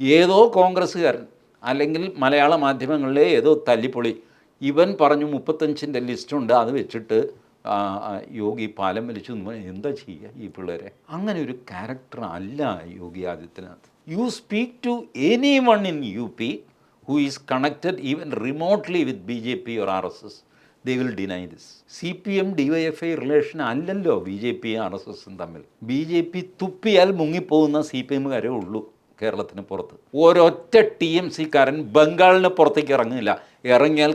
ഏതോ കോൺഗ്രസ്സുകാരൻ അല്ലെങ്കിൽ മലയാള മാധ്യമങ്ങളിലെ ഏതോ തല്ലിപ്പൊളി ഇവൻ പറഞ്ഞു മുപ്പത്തഞ്ചിന്റെ ലിസ്റ്റുണ്ട് അത് വെച്ചിട്ട് യോഗി പാലം വലിച്ചു എന്താ ചെയ്യുക ഈ പിള്ളേരെ? അങ്ങനെ ഒരു ക്യാരക്ടർ അല്ല Yogi Adityanath. You speak to anyone in U P who is connected even remotely with B J P or R S S they will deny this C P M D Y F I relation അല്ലല്ലോ B J P R S S തമ്മിൽ. B J P തുപ്പിയാൽ മുങ്ങിപ്പോകുന്ന C P എമ്മുകാരേ ഉള്ളൂ. കേരളത്തിന് പുറത്ത്. ഒരൊറ്റ T M സിക്കാരൻ ബംഗാളിന് പുറത്തേക്ക് ഇറങ്ങില്ല ഇറങ്ങിയാൽ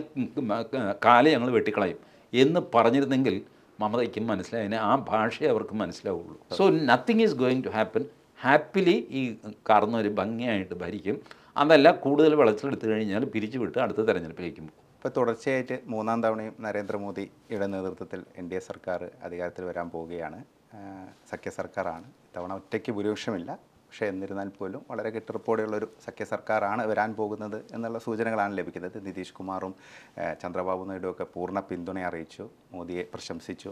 കാൽ ഞങ്ങൾ വെട്ടിക്കളയും. എന്ന് പറഞ്ഞിരുന്നെങ്കിൽ മമതയ്ക്കും മനസ്സിലായതിനെ ആ ഭാഷയെ അവർക്ക് മനസ്സിലാവുള്ളൂ. So nothing is going to happen happily ഈ കാർന്നവർ ഭംഗിയായിട്ട് ഭരിക്കും. അതല്ല കൂടുതൽ വിളച്ചിലെടുത്തു കഴിഞ്ഞാൽ പിരിച്ചുവിട്ട് അടുത്ത തെരഞ്ഞെടുപ്പിലേക്ക് പോകും. ഇപ്പോൾ തുടർച്ചയായിട്ട് മൂന്നാം തവണയും നരേന്ദ്രമോദിയുടെ നേതൃത്വത്തിൽ എൻ ഡി എ സർക്കാർ അധികാരത്തിൽ വരാൻ പോവുകയാണ്. സഖ്യ സർക്കാരാണ് ഇത്തവണ ഒറ്റയ്ക്ക് ഭൂരിപക്ഷമില്ല. പക്ഷേ എന്നിരുന്നാൽ പോലും വളരെ കെട്ടിറപ്പോടെയുള്ളൊരു സഖ്യ സർക്കാരാണ് വരാൻ പോകുന്നത് എന്നുള്ള സൂചനകളാണ് ലഭിക്കുന്നത്. നിതീഷ് കുമാറും ചന്ദ്രബാബു നായിഡുവും ഒക്കെ പൂർണ പിന്തുണ അറിയിച്ചു മോദിയെ പ്രശംസിച്ചു.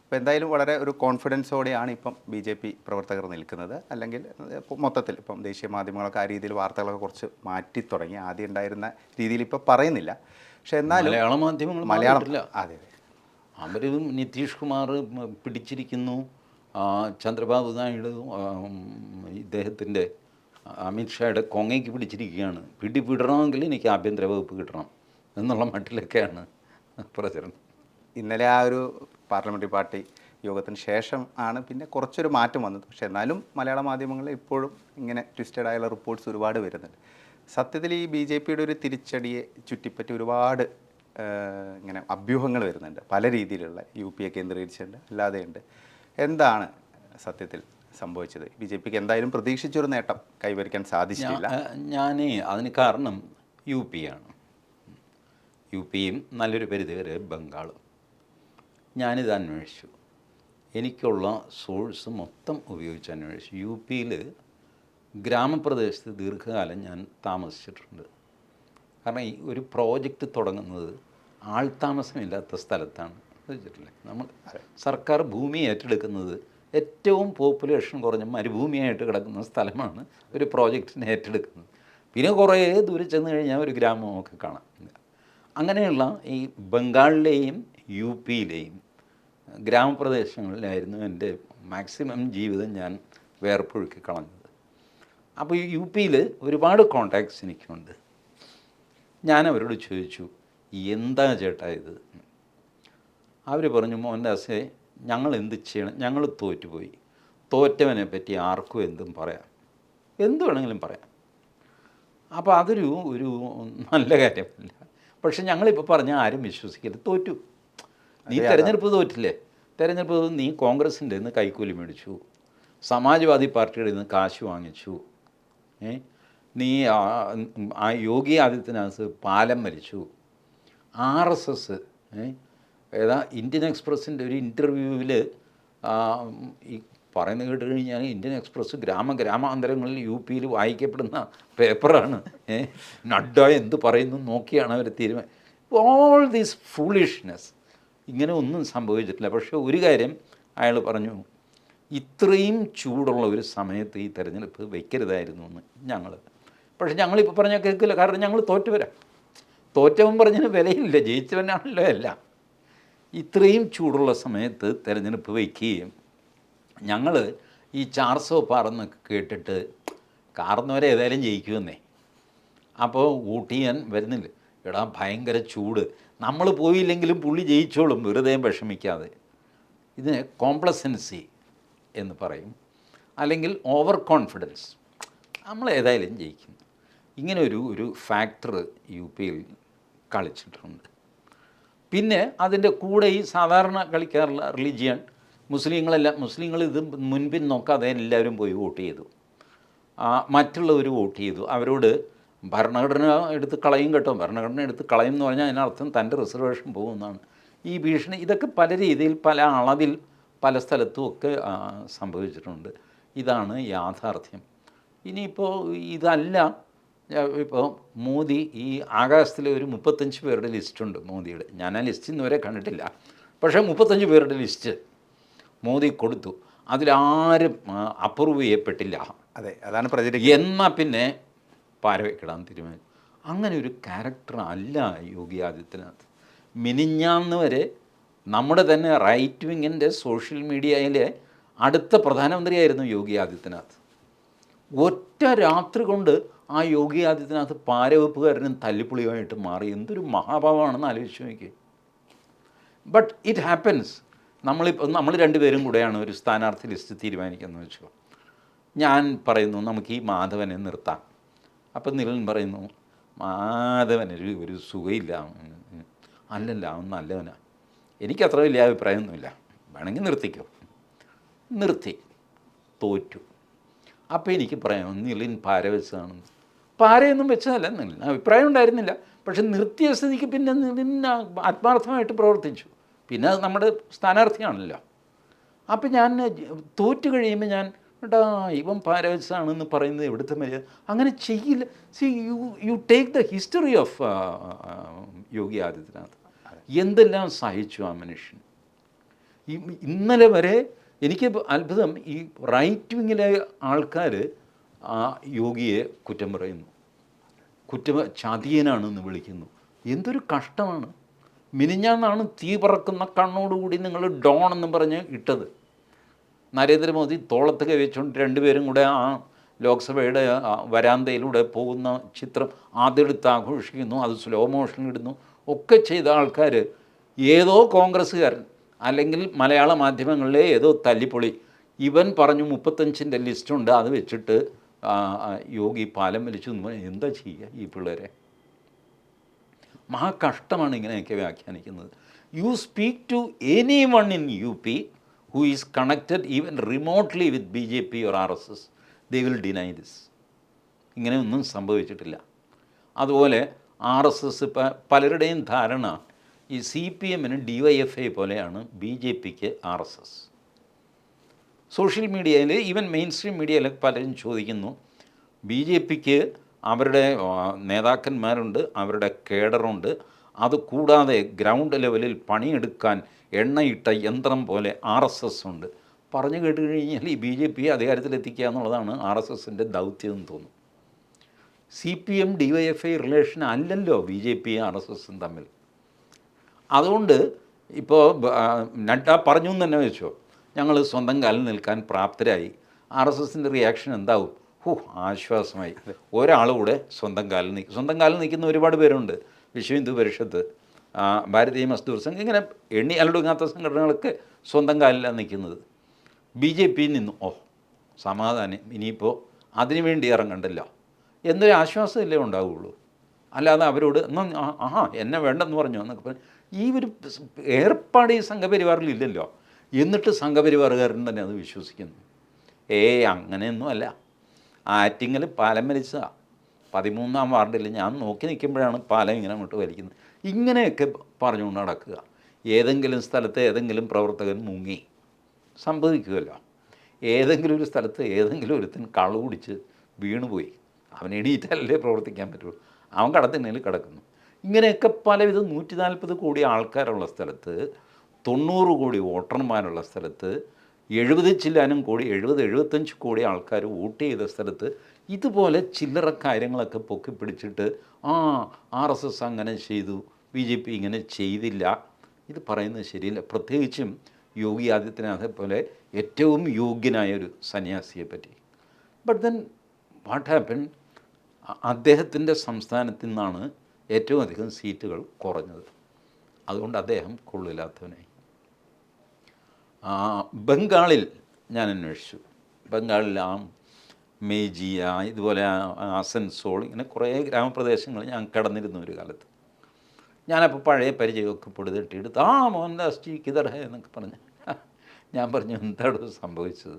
അപ്പോൾ എന്തായാലും വളരെ ഒരു കോൺഫിഡൻസോടെയാണ് ഇപ്പം ബി ജെ പി പ്രവർത്തകർ നിൽക്കുന്നത്. അല്ലെങ്കിൽ മൊത്തത്തിൽ ഇപ്പം ദേശീയ മാധ്യമങ്ങളൊക്കെ ആ രീതിയിൽ വാർത്തകളൊക്കെ കുറച്ച് മാറ്റി തുടങ്ങി. ആദ്യം ഉണ്ടായിരുന്ന രീതിയിൽ ഇപ്പോൾ പറയുന്നില്ല. പക്ഷെ എന്നാലും മലയാള മാധ്യമങ്ങൾ മലയാളം അതെ അവരും നിതീഷ് കുമാർ പിടിച്ചിരിക്കുന്നു. ചന്ദ്രബാബു നായിഡു ഇദ്ദേഹത്തിന്റെ അമിത്ഷായുടെ കൊങ്ങയ്ക്ക് പിടിച്ചിരിക്കുകയാണ്. പിടി വിടണമെങ്കിൽ എനിക്ക് ആഭ്യന്തര വകുപ്പ് കിട്ടണം എന്നുള്ള മട്ടിലൊക്കെയാണ് പ്രചരണം. ഇന്നലെ ആ ഒരു പാർലമെന്ററി പാർട്ടി യോഗത്തിന് ശേഷം ആണ് പിന്നെ കുറച്ചൊരു മാറ്റം വന്നത്. പക്ഷേ എന്നാലും മലയാള മാധ്യമങ്ങളിൽ ഇപ്പോഴും ഇങ്ങനെ ട്വിസ്റ്റഡ് ആയുള്ള റിപ്പോർട്ട്സ് ഒരുപാട് വരുന്നുണ്ട്. സത്യത്തിൽ ഈ ബി ജെ പിയുടെ ഒരു തിരിച്ചടിയെ ചുറ്റിപ്പറ്റി ഒരുപാട് ഇങ്ങനെ അഭ്യൂഹങ്ങൾ വരുന്നുണ്ട്. പല രീതിയിലുള്ള യു പി എ കേന്ദ്രീകരിച്ചുണ്ട് അല്ലാതെയുണ്ട്. എന്താണ് സത്യത്തിൽ സംഭവിച്ചത്? ബി ജെ പിക്ക് എന്തായാലും പ്രതീക്ഷിച്ചൊരു നേട്ടം കൈവരിക്കാൻ സാധിച്ചില്ല ഞാൻ അതിന് കാരണം യു പി ആണ്. യു പിയും നല്ലൊരു പരിധി വരെ ബംഗാളും. ഞാനിത് അന്വേഷിച്ചു. എനിക്കുള്ള സോഴ്സ് മൊത്തം ഉപയോഗിച്ച് അന്വേഷിച്ചു. യു പിയിൽ ഗ്രാമപ്രദേശത്ത് ദീർഘകാലം ഞാൻ താമസിച്ചിട്ടുണ്ട്. കാരണം ഈ ഒരു പ്രോജക്റ്റ് തുടങ്ങുന്നത് ആൾതാമസമില്ലാത്ത സ്ഥലത്താണ്. ശ്രദ്ധിച്ചിട്ടില്ലേ നമ്മൾ സർക്കാർ ഭൂമി ഏറ്റെടുക്കുന്നത് ഏറ്റവും പോപ്പുലേഷൻ കുറഞ്ഞ മരുഭൂമിയായിട്ട് കിടക്കുന്ന സ്ഥലമാണ് ഒരു പ്രോജക്റ്റിനെ ഏറ്റെടുക്കുന്നത്. പിന്നെ കുറേ ദൂരെ ചെന്ന് കഴിഞ്ഞാൽ ഒരു ഗ്രാമമൊക്കെ കാണാം. അങ്ങനെയുള്ള ഈ ബംഗാളിലെയും യു പിയിലെയും ഗ്രാമപ്രദേശങ്ങളിലായിരുന്നു എന്റെ മാക്സിമം ജീവിതം ഞാൻ വേർപ്പൊഴുക്കി കളഞ്ഞത്. അപ്പോൾ യു പിയിൽ ഒരുപാട് കോണ്ടാക്ട്സ് എനിക്കുണ്ട്. ഞാൻ അവരോട് ചോദിച്ചു എന്താ ചേട്ടാ ഇത്? അവർ പറഞ്ഞു മോഹൻദാസെ ഞങ്ങൾ എന്ത് ചെയ്യണം? ഞങ്ങൾ തോറ്റുപോയി. തോറ്റവനെ പറ്റി ആർക്കും എന്തും പറയാം. എന്ത് വേണമെങ്കിലും പറയാം. അപ്പോൾ അതൊരു ഒരു നല്ല കാര്യമല്ല. പക്ഷെ ഞങ്ങളിപ്പോൾ പറഞ്ഞാൽ ആരും വിശ്വസിക്കരുത്. തോറ്റു. നീ തെരഞ്ഞെടുപ്പ് തോറ്റില്ലേ? തെരഞ്ഞെടുപ്പ് നീ കോൺഗ്രസിന്റെ നിന്ന് കൈക്കൂലി മേടിച്ചു. സമാജ്വാദി പാർട്ടിയുടെ നിന്ന് കാശ് വാങ്ങിച്ചു. ഏ? നീ ആ- യോഗി ആദിത്യനാഥ് പാലം വലിച്ചു ആർ എസ് എസ് ഏതാ ഇന്ത്യൻ എക്സ്പ്രസിന്റെ ഒരു ഇന്റർവ്യൂവിൽ ഈ പറയുന്നത് കേട്ട് കഴിഞ്ഞാൽ ഇന്ത്യൻ എക്സ്പ്രസ് ഗ്രാമ ഗ്രാമാന്തരങ്ങളിൽ യു പിയിൽ വായിക്കപ്പെടുന്ന പേപ്പറാണ്. നഡ്ഡ എന്ത് പറയുന്നു നോക്കിയാണ് അവർ തീരുമാനം ഓൾ ദീസ് ഫൂളിഷ്നെസ് ഇങ്ങനെ ഒന്നും സംഭവിച്ചിട്ടില്ല. പക്ഷേ ഒരു കാര്യം അയാൾ പറഞ്ഞു ഇത്രയും ചൂടുള്ള ഒരു സമയത്ത് ഈ തെരഞ്ഞെടുപ്പ് വയ്ക്കരുതായിരുന്നു എന്ന് ഞങ്ങൾ പക്ഷേ ഞങ്ങളിപ്പോൾ പറഞ്ഞാൽ കേൾക്കില്ല. കാരണം ഞങ്ങൾ തോറ്റുവരാം. തോറ്റവൻ പറഞ്ഞതിന് വിലയില്ല. ജയിച്ചവനാണല്ലോ എല്ലാം. ഇത്രയും ചൂടുള്ള സമയത്ത് തിരഞ്ഞെടുപ്പ് വയ്ക്കുകയും ഞങ്ങൾ ഈ ചാർസോ പാറന്നൊക്കെ കേട്ടിട്ട് കാർന്നവരെ ഏതായാലും ജയിക്കുമെന്നേ. അപ്പോൾ ഊട്ടിയൻ വരുന്നില്ല. എടാ ഭയങ്കര ചൂട്. നമ്മൾ പോയില്ലെങ്കിലും പുള്ളി ജയിച്ചോളും വെറുതെ വിഷമിക്കാതെ. ഇതിന് കോംപ്ലസൻസി എന്ന് പറയും. അല്ലെങ്കിൽ ഓവർ കോൺഫിഡൻസ് നമ്മൾ ഏതായാലും ജയിക്കും. ഇങ്ങനെ ഒരു ഒരു ഫാക്ടർ യു പിയിൽ കളിച്ചിട്ടുണ്ട്. പിന്നെ അതിന്റെ കൂടെ ഈ സാധാരണ കളിക്കാറുള്ള റിലിജിയൻ മുസ്ലിങ്ങളെല്ലാം മുസ്ലിങ്ങൾ ഇത് മുൻപിൻ നോക്കാതെ എല്ലാവരും പോയി വോട്ട് ചെയ്തു. മറ്റുള്ളവർ വോട്ട് ചെയ്തു. അവരോട് ഭരണഘടന എടുത്ത് കളയും കേട്ടോ. ഭരണഘടന എടുത്ത് കളയും എന്ന് പറഞ്ഞാൽ അതിനർത്ഥം തന്റെ റിസർവേഷൻ പോകുമെന്നാണ് ഈ ഭീഷണി ഇതൊക്കെ പല രീതിയിൽ പല അളവിൽ പല സ്ഥലത്തും ഒക്കെ സംഭവിച്ചിട്ടുണ്ട്. ഇതാണ് യാഥാർത്ഥ്യം. ഇനിയിപ്പോൾ ഇതല്ല ഇപ്പോൾ മോദി ഈ ആകാശത്തിലെ ഒരു മുപ്പത്തഞ്ച് പേരുടെ ലിസ്റ്റുണ്ട് മോദിയുടെ. ഞാൻ ആ ലിസ്റ്റ് ഇന്നുവരെ കണ്ടിട്ടില്ല. പക്ഷേ മുപ്പത്തഞ്ച് പേരുടെ ലിസ്റ്റ് മോദി കൊടുത്തു. അതിലാരും അപ്രൂവ് ചെയ്യപ്പെട്ടില്ല. അതെ അതാണ് പ്രചരിക്കുക എന്നാൽ പിന്നെ പാരവയ്ക്കിടാൻ തീരുമാനിച്ചു. അങ്ങനെ ഒരു ക്യാരക്ടർ അല്ല യോഗി ആദിത്യനാഥ്. മിനിഞ്ഞാന്ന് വരെ നമ്മുടെ തന്നെ റൈറ്റ് വിങ്ങിന്റെ സോഷ്യൽ മീഡിയയിലെ അടുത്ത പ്രധാനമന്ത്രിയായിരുന്നു യോഗി ആദിത്യനാഥ്. ഒറ്റ രാത്രി കൊണ്ട് ആ യോഗി ആദിത്യനാഥ് പാരവെപ്പുകാരനും തല്ലിപ്പൊളിയുമായിട്ട് മാറി. എന്തൊരു മഹാഭാവമാണെന്ന് ആലോചിച്ച് നോക്കി ബട്ട് ഇറ്റ് ഹാപ്പൻസ് നമ്മളിപ്പോൾ നമ്മൾ രണ്ടുപേരും കൂടെയാണ് ഒരു സ്ഥാനാർത്ഥി ലിസ്റ്റ് തീരുമാനിക്കുന്നത് വെച്ചോ. ഞാൻ പറയുന്നു നമുക്ക് ഈ മാധവനെ നിർത്താം. അപ്പം നിലൻ പറയുന്നു മാധവനൊരു ഒരു സുഖമില്ല. അല്ലല്ല അവൻ നല്ലവനാ. എനിക്കത്ര വലിയ അഭിപ്രായമൊന്നുമില്ല. വേണമെങ്കിൽ നിർത്തിക്കോ. നിർത്തി. തോറ്റു. അപ്പോൾ എനിക്ക് പറയാം നിലിൻ പാര പാരയൊന്നും വെച്ചതല്ല നിലിൻ അഭിപ്രായം ഉണ്ടായിരുന്നില്ല. പക്ഷെ നിർത്തിയ സ്ഥിതിക്ക് പിന്നെ പിന്നെ ആത്മാർത്ഥമായിട്ട് പ്രവർത്തിച്ചു. പിന്നെ അത് നമ്മുടെ സ്ഥാനാർത്ഥിയാണല്ലോ. അപ്പം ഞാൻ തോറ്റു കഴിയുമ്പോൾ ഞാൻ എടാ ഇവൻ പാര വെച്ചതാണെന്ന് പറയുന്നത് എവിടുത്തെ മര്യാദ? അങ്ങനെ ചെയ്യില്ല. See you you take the history of Yogi Adityanath. എന്തെല്ലാം സഹിച്ചു ആ മനുഷ്യൻ? ഇന്നലെ വരെ എനിക്ക് അത്ഭുതം ഈ റൈറ്റ് വിങ്ങിലെ ആൾക്കാർ ആ യോഗിയെ കുറ്റം പറയുന്നു. കുറ്റം ചതിയനാണെന്ന് വിളിക്കുന്നു. എന്തൊരു കഷ്ടമാണ്. മിനിഞ്ഞാന്നാണ് തീ പറക്കുന്ന കണ്ണോടുകൂടി നിങ്ങൾ ഡോൺ എന്ന് പറഞ്ഞ് ഇട്ടത്. നരേന്ദ്രമോദി തോളത്ത് കൈവച്ചുകൊണ്ട് രണ്ടുപേരും കൂടെ ആ ലോക്സഭയുടെ വരാന്തയിലൂടെ പോകുന്ന ചിത്രം ആദ്യമെടുത്ത് ആഘോഷിക്കുന്നു അത് സ്ലോ മോഷൻ ഇടുന്നു. ഒക്കെ ചെയ്ത ആൾക്കാർ ഏതോ കോൺഗ്രസ്സുകാരൻ അല്ലെങ്കിൽ മലയാള മാധ്യമങ്ങളിലെ ഏതോ തല്ലിപ്പൊളി. ഇവൻ പറഞ്ഞു മുപ്പത്തഞ്ചിന്റെ ലിസ്റ്റുണ്ട് അത് വെച്ചിട്ട് യോഗി പാലം വലിച്ചു എന്ന് പറഞ്ഞാൽ എന്താ ചെയ്യുക ഈ പിള്ളേരെ? മഹാകഷ്ടമാണ് ഇങ്ങനെയൊക്കെ വ്യാഖ്യാനിക്കുന്നത്. You speak to anyone in U P who is connected even remotely with B J P or R S S they will deny this ഇങ്ങനെയൊന്നും സംഭവിച്ചിട്ടില്ല. അതുപോലെ ആർ എസ് എസ് ഇപ്പം പലരുടെയും ധാരണ ഈ സി പി എമ്മിന് ഡി വൈ എഫ് ഐ പോലെയാണ് B J പിക്ക് ആർ എസ് എസ് സോഷ്യൽ മീഡിയയിൽ ഈവൻ മെയിൻ സ്ട്രീം മീഡിയയിലൊക്കെ പലരും ചോദിക്കുന്നു ബി ജെ പിക്ക് അവരുടെ നേതാക്കന്മാരുണ്ട് അവരുടെ കേഡറുണ്ട് അത് കൂടാതെ ഗ്രൗണ്ട് ലെവലിൽ പണിയെടുക്കാൻ എണ്ണയിട്ട യന്ത്രം പോലെ ആർ എസ് എസ് ഉണ്ട് പറഞ്ഞു കേട്ട് കഴിഞ്ഞാൽ ഈ ബി ജെ പി അധികാരത്തിലെത്തിക്കുക എന്നുള്ളതാണ് ആർ എസ് എസിന്റെ ദൗത്യം എന്ന് തോന്നുന്നു C P M D Y F I relation അല്ലല്ലോ B J P R S എസും തമ്മിൽ അതുകൊണ്ട് ഇപ്പോൾ നഡ്ഡ പറഞ്ഞു എന്ന് തന്നെ വെച്ചോ ഞങ്ങൾ സ്വന്തം കാലിൽ നിൽക്കാൻ പ്രാപ്തരായി. ആർ എസ് എസിന്റെ റിയാക്ഷൻ എന്താവും? ഹു ആശ്വാസമായി. ഒരാൾ കൂടെ സ്വന്തം കാലിൽ നിൽക്കും. സ്വന്തം കാലിൽ നിൽക്കുന്ന ഒരുപാട് പേരുണ്ട്. വിശ്വ ഹിന്ദു പരിഷത്ത് ഭാരതീയ മസ്ദൂർ സംഘം ഇങ്ങനെ എണ്ണി അലടുങ്ങാത്ത സംഘടനകളൊക്കെ സ്വന്തം കാലിലാണ് നിൽക്കുന്നത്. ബി ജെ പിയിൽ നിന്നു ഓ സമാധാനം. ഇനിയിപ്പോൾ അതിനുവേണ്ടി ഇറങ്ങണ്ടല്ലോ. എന്നൊരു ആശ്വാസമല്ലേ ഉണ്ടാവുള്ളൂ. അല്ലാതെ അവരോട് എന്നാ ആഹാ എന്നെ വേണ്ടെന്ന് പറഞ്ഞു? എന്നൊക്കെ പറഞ്ഞു. ഈ ഒരു ഏർപ്പാട് ഈ സംഘപരിവാറിലില്ലല്ലോ എന്നിട്ട് സംഘപരിവാറുകാരൻ തന്നെ അത് വിശ്വസിക്കുന്നു. ഏ അങ്ങനെയൊന്നും അല്ല. ആറ്റിങ്ങൽ പാലം വലിച്ചതാണ് പതിമൂന്നാം വാർഡിൽ ഞാൻ നോക്കി നിൽക്കുമ്പോഴാണ് പാലം ഇങ്ങനെ അങ്ങോട്ട് വലിക്കുന്നത്. ഇങ്ങനെയൊക്കെ പറഞ്ഞുകൊണ്ട് നടക്കുക. ഏതെങ്കിലും സ്ഥലത്ത് ഏതെങ്കിലും പ്രവർത്തകൻ മുങ്ങി. സംഭവിക്കുമല്ലോ. ഏതെങ്കിലും ഒരു സ്ഥലത്ത് ഏതെങ്കിലും ഒരുത്തൻ കളു കുടിച്ച് വീണുപോയി. അവൻ എണീറ്റല്ലേ പ്രവർത്തിക്കാൻ പറ്റുള്ളൂ. അവൻ കടത്തിനേൽ കിടക്കുന്നു. ഇങ്ങനെയൊക്കെ പലവിധ നൂറ്റി നാൽപ്പത് കോടി ആൾക്കാരുള്ള സ്ഥലത്ത് തൊണ്ണൂറ് കോടി വോട്ടർമാരുള്ള സ്ഥലത്ത് എഴുപത് ചില്ലാനും കോടി എഴുപത് എഴുപത്തഞ്ച് കോടി ആൾക്കാർ വോട്ട് ചെയ്ത സ്ഥലത്ത് ഇതുപോലെ ചില്ലറ കാര്യങ്ങളൊക്കെ പൊക്കി പിടിച്ചിട്ട് ആ ആർ എസ് എസ് അങ്ങനെ ചെയ്തു ബി ജെ പി ഇങ്ങനെ ചെയ്തില്ല. ഇത് പറയുന്നത് ശരിയല്ല. പ്രത്യേകിച്ചും യോഗി ആദിത്യനാഥെ പോലെ ഏറ്റവും യോഗ്യനായ ഒരു സന്യാസിയെ പറ്റി. ബട്ട് ദെൻ വാട്ട് ഹാപ്പൻ അദ്ദേഹത്തിന്റെ സംസ്ഥാനത്തു നിന്നാണ് ഏറ്റവും അധികം സീറ്റുകൾ കുറഞ്ഞത്. അതുകൊണ്ട് അദ്ദേഹം കൊള്ളില്ലാത്തവനായി. ബംഗാളിൽ ഞാൻ അന്വേഷിച്ചു. ബംഗാളിൽ ആ മേജിയ ഇതുപോലെ ആസൻസോൾ ഇങ്ങനെ കുറേ ഗ്രാമപ്രദേശങ്ങൾ ഞാൻ കടന്നിരുന്നു ഒരു കാലത്ത്. ഞാനപ്പോൾ പഴയ പരിചയമൊക്കെ പൊടുതിട്ടെടുത്ത് ആ മോഹൻദാസ് ജി കിതർ ഹേ എന്നൊക്കെ പറഞ്ഞു. ഞാൻ പറഞ്ഞു എന്താണ് സംഭവിച്ചത്?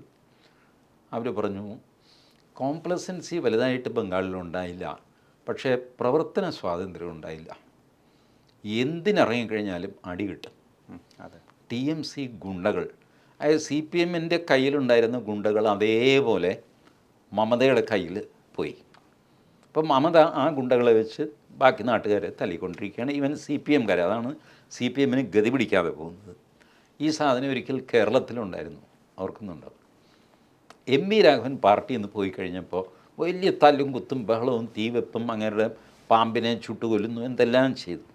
അവർ പറഞ്ഞു കോംപ്ലസൻസി വലുതായിട്ട് ബംഗാളിലുണ്ടായില്ല പക്ഷേ പ്രവർത്തന സ്വാതന്ത്ര്യം ഉണ്ടായില്ല. എന്തിനിറങ്ങിക്കഴിഞ്ഞാലും അടി കിട്ടും. അതെ. ടി എം സി ഗുണ്ടകൾ. അതായത് സി പി എമ്മിന്റെ കയ്യിലുണ്ടായിരുന്ന ഗുണ്ടകൾ അതേപോലെ മമതയുടെ കയ്യിൽ പോയി. അപ്പം മമത ആ ഗുണ്ടകളെ വെച്ച് ബാക്കി നാട്ടുകാരെ തല്ലിക്കൊണ്ടിരിക്കുകയാണ്. ഈവൻ സി പി എംകാർ അതാണ് സി പി എമ്മിന് ഗതി പിടിക്കാതെ പോകുന്നത്. ഈ സാധനം ഒരിക്കൽ കേരളത്തിലുണ്ടായിരുന്നു. ഓർക്കുന്നുണ്ടോ? എം വി രാഘവൻ പാർട്ടിയിൽ നിന്ന് പോയി കഴിഞ്ഞപ്പോൾ വലിയ തല്ലും കുത്തും ബഹളവും തീവെപ്പും അങ്ങനെ പാമ്പിനെ ചുട്ടുകൊല്ലുന്നു എന്തെല്ലാം ചെയ്തു.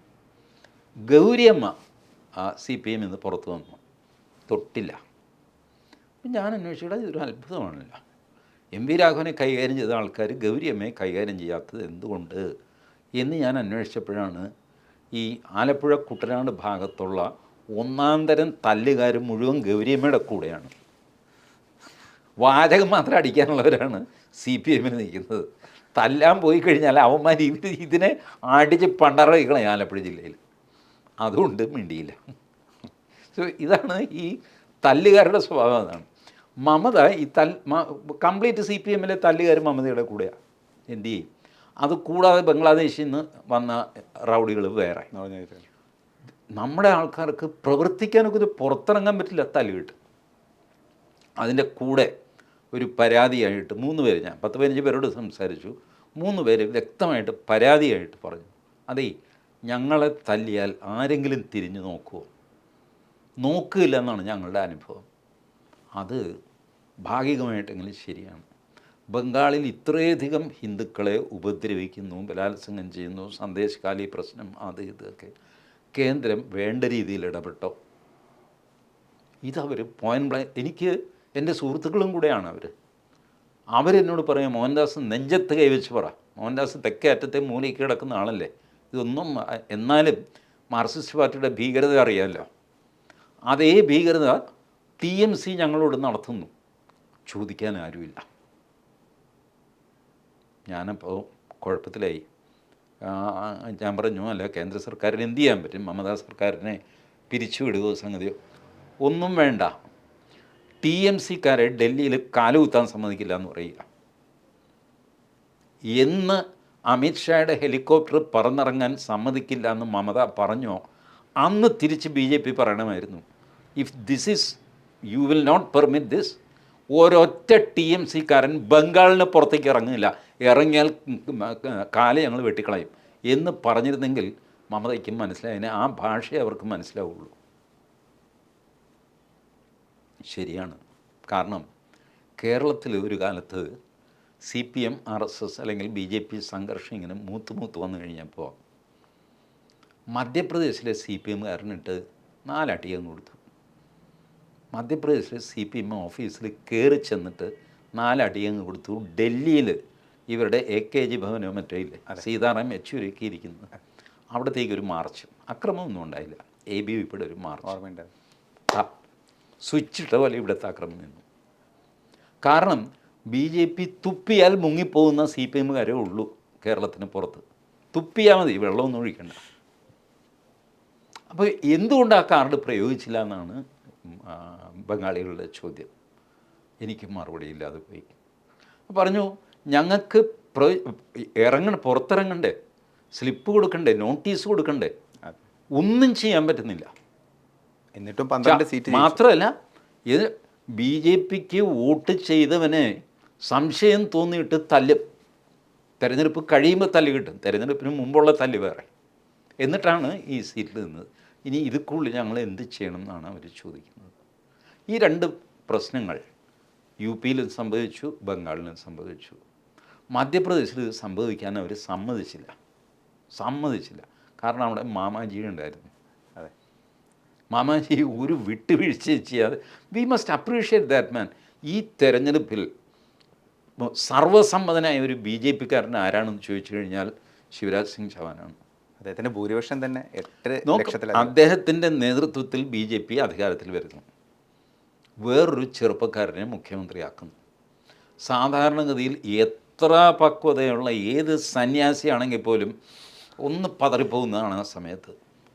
ഗൗരിയമ്മ സി പി എമ്മിൽ നിന്ന് പുറത്തു വന്നു. തൊട്ടില്ല. അപ്പം ഞാൻ അന്വേഷിച്ചിട്ട് ഇതൊരു അത്ഭുതമാണല്ലോ. എം വി രാഘവനെ കൈകാര്യം ചെയ്ത ആൾക്കാർ ഗൗരിയമ്മയെ കൈകാര്യം ചെയ്യാത്തത് എന്തുകൊണ്ട്? എന്ന് ഞാൻ അന്വേഷിച്ചപ്പോഴാണ് ഈ ആലപ്പുഴ കുട്ടനാട് ഭാഗത്തുള്ള ഒന്നാം തരം തല്ലുകാർ മുഴുവൻ ഗൗരിയമ്മയുടെ കൂടെയാണ്. വാചകം മാത്രം അടിക്കാനുള്ളവരാണ് സി പി എമ്മിന് നിൽക്കുന്നത്. തല്ലാൻ പോയി കഴിഞ്ഞാൽ അവന്മാർ ഇതിനെ അടിച്ച് പണ്ടറിയിക്കണം ആലപ്പുഴ ജില്ലയിൽ. അതുകൊണ്ട് മിണ്ടിയില്ല. സോ ഇതാണ് ഈ തല്ലുകാരുടെ സ്വഭാവം അതാണ്. മമത ഈ തൽ കംപ്ലീറ്റ് സി പി എമ്മിലെ തല്ലുകാർ മമതയുടെ കൂടെയാണ് എന്തു ചെയ്യും? അത് കൂടാതെ ബംഗ്ലാദേശിൽ നിന്ന് വന്ന റൗഡികൾ വേറെ. നമ്മുടെ ആൾക്കാർക്ക് പ്രവർത്തിക്കാനൊക്കെ ഇത് പുറത്തിറങ്ങാൻ പറ്റില്ല തല്ലുകിട്ട് അതിന്റെ കൂടെ ഒരു പരാതിയായിട്ട് മൂന്ന് പേര് ഞാൻ പത്ത് പതിനഞ്ച് പേരോട് സംസാരിച്ചു. മൂന്ന് പേര് വ്യക്തമായിട്ട് പരാതിയായിട്ട് പറഞ്ഞു. അതേ ഞങ്ങളെ തല്ലിയാൽ ആരെങ്കിലും തിരിഞ്ഞു നോക്കുമോ നോക്കില്ല എന്നാണ് ഞങ്ങളുടെ അനുഭവം. അത് ഭാഗികമായിട്ടെങ്കിലും ശരിയാണ്. ബംഗാളിൽ ഇത്രയധികം ഹിന്ദുക്കളെ ഉപദ്രവിക്കുന്നു ബലാത്സംഗം ചെയ്യുന്നു സന്ദേശകാലി പ്രശ്നം അത് ഇതൊക്കെ കേന്ദ്രം വേണ്ട രീതിയിൽ ഇടപെട്ടോ? ഇതവർ പോയിന്റ് ബ്ലാങ്ക് എനിക്ക് എന്റെ സുഹൃത്തുക്കളും കൂടെയാണ് അവർ അവരെന്നോട് പറയും മോഹൻദാസ് നെഞ്ചത്ത് കൈവച്ച് പറ. മോഹൻദാസ് തെക്കേ അറ്റത്തെ മൂലയ്ക്ക് കിടക്കുന്ന ആളല്ലേ? ഇതൊന്നും എന്നാലും മാർക്സിസ്റ്റ് പാർട്ടിയുടെ ഭീകരത അറിയാമല്ലോ. അതേ ഭീകരത ടി എം സി ഞങ്ങളോട് നടത്തുന്നു. ചോദിക്കാൻ ആരുമില്ല. ഞാനപ്പോൾ കുഴപ്പത്തിലായി. ഞാൻ പറഞ്ഞു അല്ല കേന്ദ്ര സർക്കാരിന് എന്ത് ചെയ്യാൻ പറ്റും? മമതാ സർക്കാരിനെ പിരിച്ചുവിടുകയോ സംഗതിയോ? ഒന്നും വേണ്ട. ടി എം സിക്കാരെ ഡൽഹിയിൽ കാലുകുത്താൻ സമ്മതിക്കില്ല എന്ന് പറയുക. എന്ന് അമിത്ഷായുടെ ഹെലികോപ്റ്റർ പറന്നിറങ്ങാൻ സമ്മതിക്കില്ല എന്ന് മമത പറഞ്ഞോ? അന്ന് തിരിച്ച് B J P പറയണമായിരുന്നു. If this is you will not permit this ഒരൊറ്റ ടി എം സിക്കാരൻ ബംഗാളിന് പുറത്തേക്ക് ഇറങ്ങില്ല ഇറങ്ങിയാൽ കാലം ഞങ്ങൾ വെട്ടിക്കളയും എന്ന് പറഞ്ഞിരുന്നെങ്കിൽ മമതയ്ക്കും മനസ്സിലായതിന് ആ ഭാഷയെ അവർക്ക് മനസ്സിലാവുള്ളൂ. ശരിയാണ്. കാരണം കേരളത്തിൽ ഒരു കാലത്ത് C P M R S S അല്ലെങ്കിൽ ബി ജെ പി സംഘർഷം ഇങ്ങനെ മൂത്ത് മൂത്ത് വന്നു കഴിഞ്ഞപ്പോൾ മധ്യപ്രദേശിലെ സി പി എമ്മുകാരനിട്ട് നാലടിയും കൊടുത്തു. മധ്യപ്രദേശിലെ സി പി എം ഓഫീസിൽ കയറി ചെന്നിട്ട് നാലടിയങ്ങ് കൊടുത്തു. ഡൽഹിയിൽ ഇവരുടെ എ കെ ജി ഭവനോ മറ്റോ ഇല്ലേ? സീതാറാം യെച്ചൂരിയൊക്കെ ഇരിക്കുന്നത് അവിടത്തേക്ക് ഒരു മാർച്ച്. അക്രമമൊന്നും ഉണ്ടായില്ല. എ ബി വിപ്പിയുടെ ഒരു മാർച്ച്. ഓർമ്മയുണ്ട്. ആ സ്വിച്ചിട്ട പോലെ ഇവിടുത്തെ അക്രമം നിന്നു. കാരണം ബി ജെ പി തുപ്പിയാൽ മുങ്ങിപ്പോകുന്ന സി പി എമ്മുകാരേ ഉള്ളൂ കേരളത്തിന് പുറത്ത്. തുപ്പിയാൽ മതി വെള്ളമൊന്നും ഒഴിക്കണ്ട. അപ്പോൾ എന്തുകൊണ്ട് ആ കാർഡ് പ്രയോഗിച്ചില്ല എന്നാണ് ബംഗാളികളുടെ ചോദ്യം. എനിക്ക് മറുപടി ഇല്ലാതെ പോയി. പറഞ്ഞു ഞങ്ങൾക്ക് പ്ര ഇറങ്ങണ പുറത്തിറങ്ങണ്ടേ സ്ലിപ്പ് കൊടുക്കണ്ടേ നോട്ടീസ് കൊടുക്കണ്ടേ ഒന്നും ചെയ്യാൻ പറ്റുന്നില്ല. എന്നിട്ടും പന്ത്രണ്ട് സീറ്റ്. മാത്രമല്ല ഇത് ബി ജെ പിക്ക് വോട്ട് ചെയ്തവനെ സംശയം തോന്നിയിട്ട് തല്ലും. തെരഞ്ഞെടുപ്പ് കഴിയുമ്പോൾ തല്ല് കിട്ടും. തെരഞ്ഞെടുപ്പിന് മുമ്പുള്ള തല്ല് വേറെ. എന്നിട്ടാണ് ഈ സീറ്റിൽ നിന്നത്. ഇനി ഇതുക്കുള്ളിൽ ഞങ്ങൾ എന്ത് ചെയ്യണം എന്നാണ് അവർ ചോദിക്കുന്നത്. ഈ രണ്ട് പ്രശ്നങ്ങൾ യു പിയിലും സംഭവിച്ചു ബംഗാളിലും സംഭവിച്ചു. മധ്യപ്രദേശിൽ സംഭവിക്കാൻ അവർ സമ്മതിച്ചില്ല. സമ്മതിച്ചില്ല. കാരണം അവിടെ മാമാജി ഉണ്ടായിരുന്നു. അതെ. മാമാജി ഒരു വിട്ടുവീഴ്ച ചെയ്യാതെ. We must appreciate that man ഈ തെരഞ്ഞെടുപ്പിൽ സർവസമ്മതനായ ഒരു ബി ജെ പിക്കാരൻ ആരാണെന്ന് ചോദിച്ചു കഴിഞ്ഞാൽ ശിവരാജ് സിംഗ് ചൗഹാനാണ്. അദ്ദേഹത്തിന്റെ ഭൂരിപക്ഷം തന്നെ എട്ട് ലക്ഷത്തിൽ അദ്ദേഹത്തിന്റെ നേതൃത്വത്തിൽ ബി ജെ പി അധികാരത്തിൽ വരുന്നു. വേറൊരു ചെറുപ്പക്കാരനെ മുഖ്യമന്ത്രിയാക്കുന്നു. സാധാരണഗതിയിൽ എത്ര പക്വതയുള്ള ഏത് സന്യാസിയാണെങ്കിൽ പോലും ഒന്ന് പതറിപ്പോകുന്നതാണ് ആ സമയത്ത്.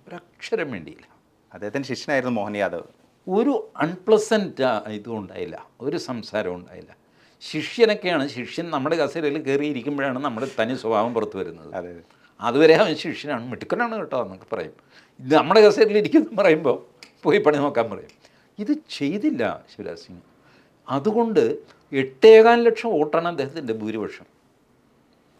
ഒരക്ഷരം വേണ്ടിയില്ല അദ്ദേഹത്തിന്റെ ശിഷ്യനായിരുന്നു മോഹൻ യാദവ്. ഒരു അൺപ്ലസന്റ് ഇതും ഉണ്ടായില്ല. ഒരു സംസാരവും ഉണ്ടായില്ല. ശിഷ്യനൊക്കെയാണ്. ശിഷ്യൻ നമ്മുടെ കസേരയിൽ കയറിയിരിക്കുമ്പോഴാണ് നമ്മുടെ തനി സ്വഭാവം പുറത്തു വരുന്നത്. അതെ അതെ. അതുവരെ അവൻ ശിഷ്യനാണ്. മിടുക്കനാണ് കേട്ടോ എന്നൊക്കെ പറയും. ഇത് നമ്മുടെ കസേരയിൽ ഇരിക്കുന്നു പറയുമ്പോൾ പോയി പണി നോക്കാൻ പറയും. ഇത് ചെയ്തില്ല ശിവരാജ് സിംഗ്. അതുകൊണ്ട് എട്ടേകാൽ ലക്ഷം വോട്ടാണ് അദ്ദേഹത്തിന്റെ ഭൂരിപക്ഷം.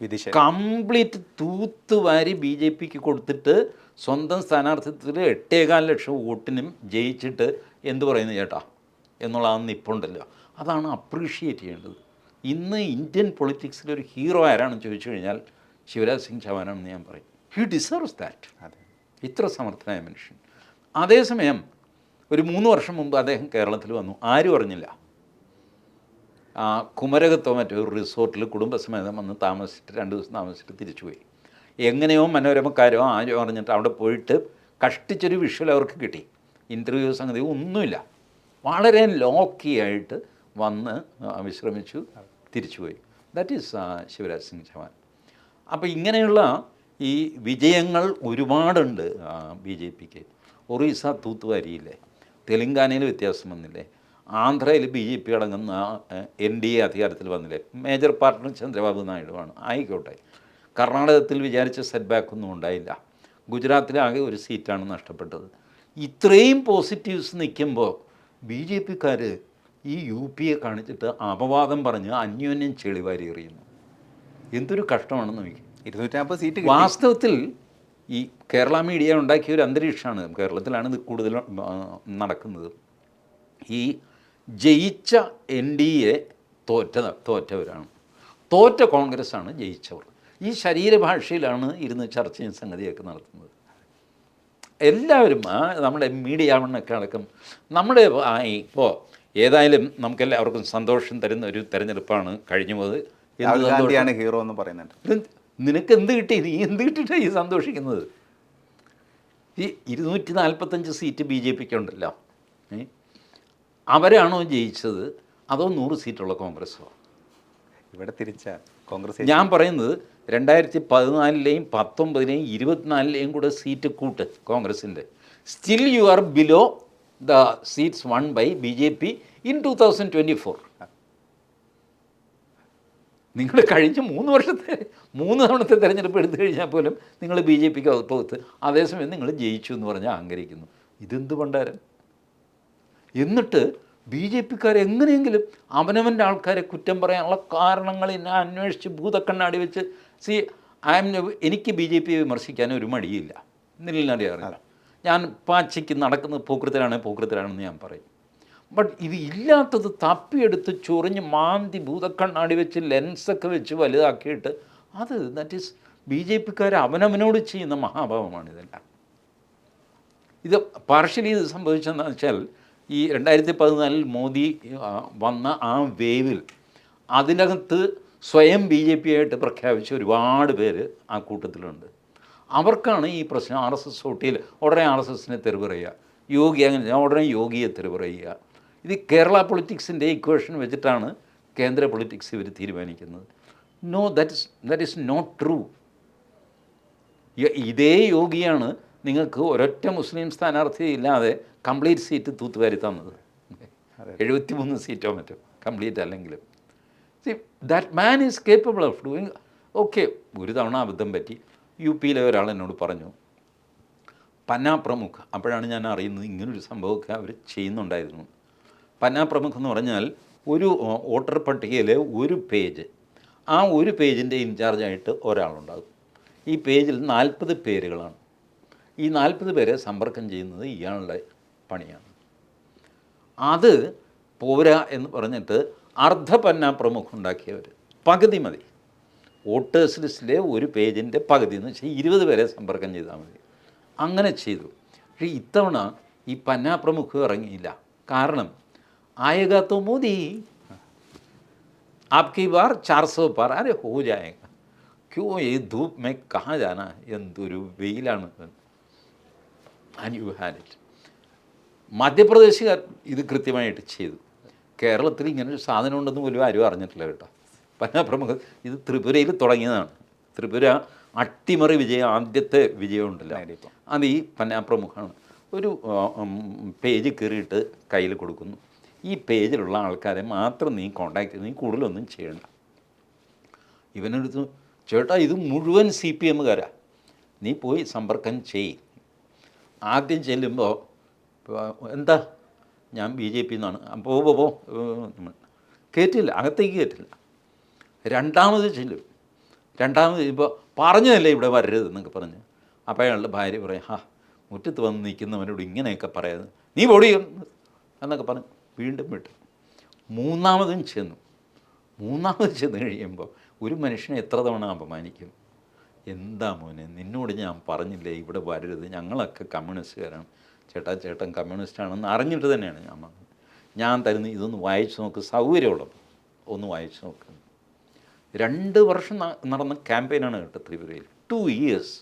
വിദേശ കംപ്ലീറ്റ് തൂത്തുവാരി ബി ജെ പിക്ക് കൊടുത്തിട്ട് സ്വന്തം സ്ഥാനാർത്ഥിത്വത്തിൽ എട്ടേകാൽ ലക്ഷം വോട്ടിനും ജയിച്ചിട്ട് എന്ത് പറയുന്നു ചേട്ടാ? എന്നുള്ളതാണ് ഇപ്പോൾ നിപ്പുണ്ടല്ലോ. അതാണ് അപ്രീഷിയേറ്റ് ചെയ്യേണ്ടത്. ഇന്ന് ഇന്ത്യൻ പൊളിറ്റിക്സിൽ ഒരു ഹീറോ ആരാണെന്ന് ചോദിച്ചു കഴിഞ്ഞാൽ ശിവരാജ് സിംഗ് ചൗഹാനാണെന്ന് ഞാൻ പറയും. ഹി ഡിസേർവ്സ് ദാറ്റ് അതെ. ഇത്ര സമർത്ഥനായ മനുഷ്യൻ. അതേസമയം ഒരു മൂന്ന് വർഷം മുമ്പ് അദ്ദേഹം കേരളത്തിൽ വന്നു. ആരും അറിഞ്ഞില്ല. ആ കുമരകത്തോ മറ്റോ ഒരു റിസോർട്ടിൽ കുടുംബസമേതം വന്ന് താമസിച്ചിട്ട് രണ്ട് ദിവസം താമസിച്ചിട്ട് തിരിച്ചുപോയി. എങ്ങനെയോ മനോരമക്കാരോ ആരോ അറിഞ്ഞിട്ട് അവിടെ പോയിട്ട് കഷ്ടിച്ചൊരു വിഷ്വൽ അവർക്ക് കിട്ടി. ഇന്റർവ്യൂ സംഗതി ഒന്നുമില്ല. വളരെ ലോക്കി ആയിട്ട് വന്ന് വിശ്രമിച്ചു തിരിച്ചുപോയി. That is Shivraj Singh Chouhan. അപ്പോൾ ഇങ്ങനെയുള്ള ഈ വിജയങ്ങൾ ഒരുപാടുണ്ട് ബി ജെ പിക്ക്. ഒറീസ തൂത്തുവാരിയില്ലേ? തെലങ്കാനയിൽ വ്യത്യാസം വന്നില്ലേ? ആന്ധ്രയിൽ ബി ജെ പി അടങ്ങുന്ന എൻ ഡി എ അധികാരത്തിൽ വന്നില്ലേ? മേജർ പാർട്ണർ ചന്ദ്രബാബു നായിഡുവാണ് ആയിക്കോട്ടെ. കർണാടകത്തിൽ വിചാരിച്ച സെറ്റ് ബാക്ക് ഒന്നും ഉണ്ടായില്ല. ഗുജറാത്തിലാകെ ഒരു സീറ്റാണ് നഷ്ടപ്പെട്ടത്. ഇത്രയും പോസിറ്റീവ്സ് നിൽക്കുമ്പോൾ ബി ജെ പിക്കാർ ഈ യു പിയെ കാണിച്ചിട്ട് അപവാദം പറഞ്ഞ് അന്യോന്യം ചെളിവാരി എറിയുന്നു. എന്തൊരു കഷ്ടമാണെന്ന് നോക്കി. ഇരുന്നൂറ്റി നാൽപ്പത് സീറ്റ്. വാസ്തവത്തിൽ ഈ കേരള മീഡിയ ഉണ്ടാക്കിയ ഒരു അന്തരീക്ഷമാണ്. കേരളത്തിലാണ് ഇത് കൂടുതൽ നടക്കുന്നത്. ഈ ജയിച്ച എൻ ഡി എ തോറ്റ തോറ്റവരാണ്. തോറ്റ കോൺഗ്രസ്സാണ് ജയിച്ചവർ. ഈ ശരീരഭാഷയിലാണ് ഇരുന്ന് ചർച്ചയും സംഗതിയൊക്കെ നടത്തുന്നത്. എല്ലാവരും നമ്മുടെ മീഡിയ മണ്ണൊക്കെ അടക്കം നമ്മുടെ ഇപ്പോൾ ഏതായാലും നമുക്കെല്ലാവർക്കും സന്തോഷം തരുന്ന ഒരു തെരഞ്ഞെടുപ്പാണ് കഴിഞ്ഞു പോയത്. ഹീറോ എന്ന് പറയുന്നുണ്ട് നിനക്ക് എന്ത് കിട്ടി? നീ എന്ത് കിട്ടിയിട്ടാണ് ഈ സന്തോഷിക്കുന്നത്? ഈ ഇരുന്നൂറ്റി നാൽപ്പത്തഞ്ച് സീറ്റ് ബി ജെ പിക്ക് ഉണ്ടല്ലോ. അവരാണോ ജയിച്ചത്? അതോ നൂറ് സീറ്റുള്ള കോൺഗ്രസ്സോ ഇവിടെ തിരിച്ച കോൺഗ്രസ് ഞാൻ പറയുന്നത് രണ്ടായിരത്തി പതിനാലിലെയും പത്തൊമ്പതിലെയും ഇരുപത്തിനാലിലെയും കൂടെ സീറ്റ് കൂട്ട് കോൺഗ്രസിന്റെ. Still you are below J P in two thousand twenty four നിങ്ങൾ കഴിഞ്ഞ മൂന്ന് വർഷത്തെ മൂന്ന് തവണത്തെ തിരഞ്ഞെടുപ്പ് എടുത്തു കഴിഞ്ഞാൽ പോലും നിങ്ങൾ ബി ജെ പിക്ക് പുറത്ത് അതേസമയം നിങ്ങൾ ജയിച്ചു എന്ന് പറഞ്ഞാൽ അഹങ്കരിക്കുന്നു. ഇതെന്ത് പണ്ടാരം എന്നിട്ട് ബി ജെ പിക്കാർ എങ്ങനെയെങ്കിലും അവനവന്റെ ആൾക്കാരെ കുറ്റം പറയാനുള്ള കാരണങ്ങൾ എന്നെ അന്വേഷിച്ച് ഭൂതക്കണ്ണാടി വെച്ച് സി ഐ എം എനിക്ക് ബി ജെ പിയെ വിമർശിക്കാൻ ഒരു മടിയില്ല. നിലനിറിയാറില്ല ഞാൻ പാച്ചയ്ക്ക് നടക്കുന്നത് പൂക്കൃത്തിലാണ് പൂക്കൃത്തിലാണെന്ന് ഞാൻ പറയും. ബട്ട് ഇത് ഇല്ലാത്തത് തപ്പിയെടുത്ത് ചൊറിഞ്ഞ് മാന്തി ഭൂതക്കണ്ണാടി വെച്ച് ലെൻസൊക്കെ വെച്ച് വലുതാക്കിയിട്ട് അത് ദാറ്റ് ഈസ് ബി ജെ പിക്കാർ അവനവനോട് ചെയ്യുന്ന മഹാഭാവമാണ് ഇതെല്ലാം. ഇത് പാർഷ്യലി ഇത് സംഭവിച്ചതെന്ന് വെച്ചാൽ ഈ രണ്ടായിരത്തി പതിനാലിൽ മോദി വന്ന ആ വേവിൽ അതിനകത്ത് സ്വയം ബി ജെ പി ആയിട്ട് പ്രഖ്യാപിച്ച ഒരുപാട് പേര് ആ കൂട്ടത്തിലുണ്ട്. അവർക്കാണ് ഈ പ്രശ്നം ആർ എസ് എസ് ഒട്ടിയിൽ ഉടനെ ആർ എസ് എസിനെ തെരുവ് പറയുക യോഗി അങ്ങനെ ഉടനെ യോഗിയെ തെരുവ് പറയുക ഇത് കേരള പൊളിറ്റിക്സിന്റെ ഇക്വേഷൻ വെച്ചിട്ടാണ് കേന്ദ്ര പൊളിറ്റിക്സ് ഇവർ തീരുമാനിക്കുന്നത്. No that is that is not true ഇതേ യോഗിയാണ് നിങ്ങൾക്ക് ഒരൊറ്റ മുസ്ലിം സ്ഥാനാർത്ഥി ഇല്ലാതെ കംപ്ലീറ്റ് സീറ്റ് തൂത്തുവാരി തന്നത്. എഴുപത്തി മൂന്ന് സീറ്റോ മറ്റോ കംപ്ലീറ്റ് അല്ലെങ്കിലും. That man is capable of doing okay ഒരു തവണ അബദ്ധം പറ്റി. യു പിയിലെ ഒരാൾ എന്നോട് പറഞ്ഞു പന്ന പ്രമുഖ്. അപ്പോഴാണ് ഞാൻ അറിയുന്നത് ഇങ്ങനൊരു സംഭവമൊക്കെ അവർ ചെയ്യുന്നുണ്ടായിരുന്നു. പന്ന പ്രമുഖ് എന്ന് പറഞ്ഞാൽ ഒരു വോട്ടർ പട്ടികയിലെ ഒരു പേജ്. ആ ഒരു പേജിന്റെ ഇൻചാർജായിട്ട് ഒരാളുണ്ടാകും. ഈ പേജിൽ നാൽപ്പത് പേരുകളാണ്. ഈ നാൽപ്പത് പേരെ സമ്പർക്കം ചെയ്യുന്നത് ഇയാളുടെ പണിയാണ്. അത് പോരാ എന്ന് പറഞ്ഞിട്ട് അർദ്ധപന്ന പ്രമുഖ് ഉണ്ടാക്കിയവർ പകുതി മതി. വോട്ടേഴ്സ് ലിസ്റ്റിലെ ഒരു പേജിന്റെ പകുതി എന്ന് വെച്ചാൽ ഇരുപത് പേരെ സമ്പർക്കം ചെയ്താൽ മതി. അങ്ങനെ ചെയ്തു. പക്ഷേ ഇത്തവണ ഈ പന്നാപ്രമുഖ് ഇറങ്ങിയില്ല. കാരണം ആയകാത്തോ മോദി ആപ്കി ബാർ ചാർ സോ പാർ അരെ ഹോ ജായ ക്യോ ഈ ധൂപ് മേ കഹാ ജാന? എന്തൊരു വെയിലാണ്. യു ഹാഡ് ഇറ്റ് മധ്യപ്രദേശുകാർ ഇത് കൃത്യമായിട്ട് ചെയ്തു. കേരളത്തിൽ ഇങ്ങനൊരു സാധനം ഉണ്ടെന്ന് പോലും ആരും അറിഞ്ഞിട്ടില്ല കേട്ടോ. പ്രമുഖ ഇത് ത്രിപുരയിൽ തുടങ്ങിയതാണ്. ത്രിപുര അട്ടിമറി വിജയം ആദ്യത്തെ വിജയം ഉണ്ടല്ലോ അത് ഈ പന്നാപ്രമുഖാണ്. ഒരു പേജ് കയറിയിട്ട് കയ്യിൽ കൊടുക്കുന്നു. ഈ പേജിലുള്ള ആൾക്കാരെ മാത്രം നീ കോണ്ടാക്ട് ചെയ്ത് നീ കൂടുതലൊന്നും ചെയ്യണ്ട. ഇവനെടുത്ത് ചേട്ടാ ഇത് മുഴുവൻ സി പി എമ്മുകാരാ. നീ പോയി സമ്പർക്കം ചെയ് ആദ്യം ചെല്ലുമ്പോൾ എന്താ? ഞാൻ ബി ജെ പി എന്നാണ് പോ പോ കയറ്റില്ല അകത്തേക്ക് കയറ്റില്ല രണ്ടാമത് ചെല്ലും. രണ്ടാമത് ഇപ്പോൾ പറഞ്ഞതല്ലേ ഇവിടെ വരരുത് എന്നൊക്കെ പറഞ്ഞ്. അപ്പോൾ അയാളുടെ ഭാര്യ പറയും ഹാ മുറ്റത്ത് വന്ന് നിൽക്കുന്നവനോട് ഇങ്ങനെയൊക്കെ പറയുന്നത് നീ പൊടി എന്നൊക്കെ പറഞ്ഞ് വീണ്ടും വിട്ടു. മൂന്നാമതും ചെന്നു. മൂന്നാമത് ചെന്ന് കഴിയുമ്പോൾ ഒരു മനുഷ്യനെ എത്ര തവണ അപമാനിക്കും? എന്താ മോനെ നിന്നോട് ഞാൻ പറഞ്ഞില്ലേ ഇവിടെ വരരുത്. ഞങ്ങളൊക്കെ കമ്മ്യൂണിസ്റ്റുകാരാണ്. ചേട്ടാ ചേട്ടൻ കമ്മ്യൂണിസ്റ്റാണെന്ന് അറിഞ്ഞിട്ട് തന്നെയാണ് ഞാൻ പറഞ്ഞത് ഞാൻ തരുന്ന ഇതൊന്ന് വായിച്ചു നോക്ക് സൗകര്യമുള്ളത് ഒന്ന് വായിച്ചു നോക്ക്. രണ്ട് വർഷം നടന്ന ക്യാമ്പയിനാണ് കേട്ടോ ത്രിപുരയിൽ. ടു ഇയേഴ്സ്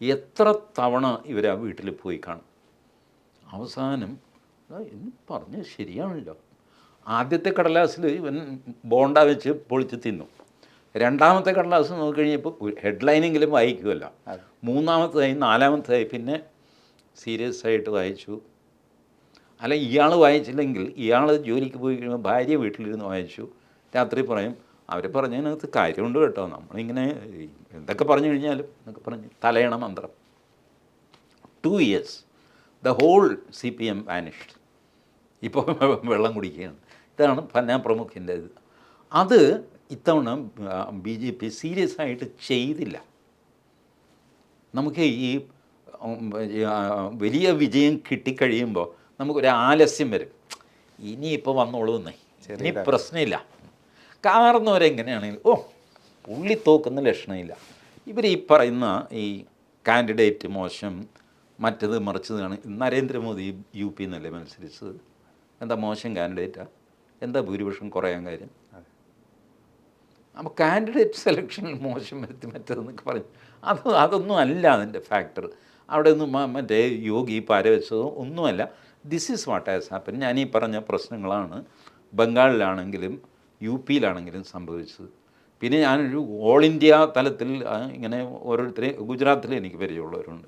എത്ര തവണ ഇവർ ആ വീട്ടിൽ പോയി കാണും. അവസാനം എന്ന് പറഞ്ഞ് ശരിയാണല്ലോ. ആദ്യത്തെ കടലാസിൽ ഇവൻ ബോണ്ട വെച്ച് പൊളിച്ച് തിന്നു. രണ്ടാമത്തെ കടലാസ് നോക്കിക്കഴിഞ്ഞപ്പോൾ ഹെഡ്ലൈനെങ്കിലും വായിക്കുമല്ല. മൂന്നാമത്തേതായി നാലാമത്തേതായി പിന്നെ സീരിയസ് ആയിട്ട് വായിച്ചു. അല്ല ഇയാൾ വായിച്ചില്ലെങ്കിൽ ഇയാൾ ജോലിക്ക് പോയി കഴിയുമ്പോൾ ഭാര്യ വീട്ടിലിരുന്ന് വായിച്ചു. രാത്രി പറയും അവർ പറഞ്ഞതിനകത്ത് കാര്യമുണ്ട് കേട്ടോ. നമ്മളിങ്ങനെ എന്തൊക്കെ പറഞ്ഞു കഴിഞ്ഞാലും എന്നൊക്കെ പറഞ്ഞ് തലയണ മന്ത്രം. Two years the whole C P M vanished ഇപ്പോൾ വെള്ളം കുടിക്കുകയാണ്. ഇതാണ് പന്ന പ്രമുഖിന്റെ ഇത്. അത് ഇത്തവണ ബി ജെ പി സീരിയസ് ആയിട്ട് ചെയ്തില്ല. നമുക്ക് ഈ വലിയ വിജയം കിട്ടിക്കഴിയുമ്പോൾ നമുക്കൊരു ആലസ്യം വരും. ഇനിയിപ്പോൾ വന്നോളൂ എന്നേ ഇനി പ്രശ്നമില്ല. കാരണവരെങ്ങനെയാണെങ്കിൽ ഓ പുള്ളി തോക്കുന്ന ലക്ഷണമില്ല. ഇവർ ഈ പറയുന്ന ഈ കാൻഡിഡേറ്റ് മോശം മറ്റത് മറിച്ചതാണ് നരേന്ദ്രമോദി യു പി എന്നല്ലേ മത്സരിച്ചത്? എന്താ മോശം കാൻഡിഡേറ്റാ? എന്താ ഭൂരിപക്ഷം കുറയാൻ കാര്യം? അപ്പോൾ കാൻഡിഡേറ്റ് സെലക്ഷൻ മോശം വരുത്തി മറ്റതെന്നൊക്കെ പറഞ്ഞു അത് അതൊന്നും അല്ല അതിന്റെ ഫാക്ടർ. അവിടെ ഒന്നും മറ്റേ യോഗി പാര പാരവെച്ചതോ ഒന്നുമല്ല. This is what has happen ഞാൻ ഈ പറഞ്ഞ പ്രശ്നങ്ങളാണ്. ബംഗാളിലാണെങ്കിലും യു പിയിലാണെങ്കിലും സംഭവിച്ചത്. പിന്നെ ഞാനൊരു ഓൾ ഇന്ത്യ തലത്തിൽ ഇങ്ങനെ ഓരോരുത്തരെ ഗുജറാത്തിൽ എനിക്ക് പരിചയമുള്ളവരുണ്ട്.